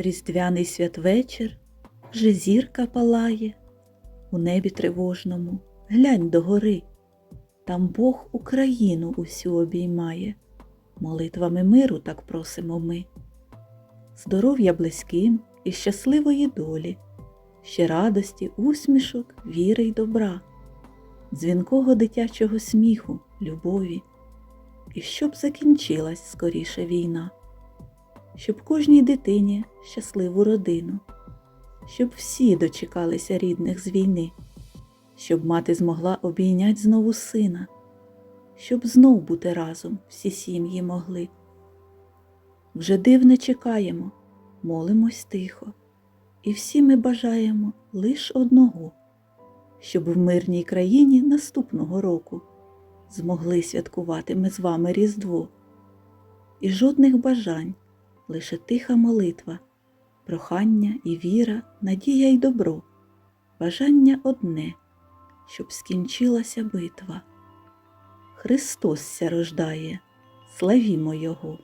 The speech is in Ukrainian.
Різдвяний святвечір, вже зірка палає, у небі тривожному, глянь догори, там Бог Україну усю обіймає, молитвами миру так просимо ми, здоров'я близьким і щасливої долі, ще радості, усмішок, віри й добра, дзвінкого дитячого сміху, любові, і щоб закінчилась скоріше війна щоб кожній дитині щасливу родину, щоб всі дочекалися рідних з війни, щоб мати змогла обійнять знову сина, щоб знов бути разом всі сім'ї могли. Вже дивне чекаємо, молимось тихо, і всі ми бажаємо лиш одного, щоб в мирній країні наступного року змогли святкувати ми з вами Різдво. І жодних бажань лише тиха молитва, прохання і віра, надія й добро, бажання одне, щоб скінчилася битва. Христос ся рождає, славімо Його!